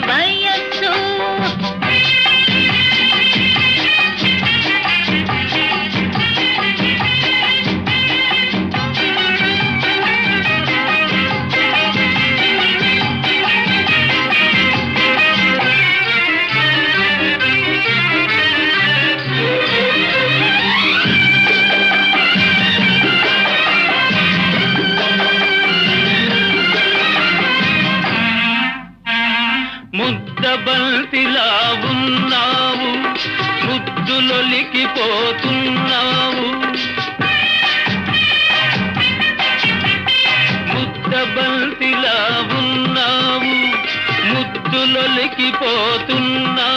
vai ముద్దబంతిలా ఉన్నావు ముద్దులొలికిపోతున్నావు. ముద్దబంతిలా ఉన్నావు ముద్దులొలికిపోతున్నావు.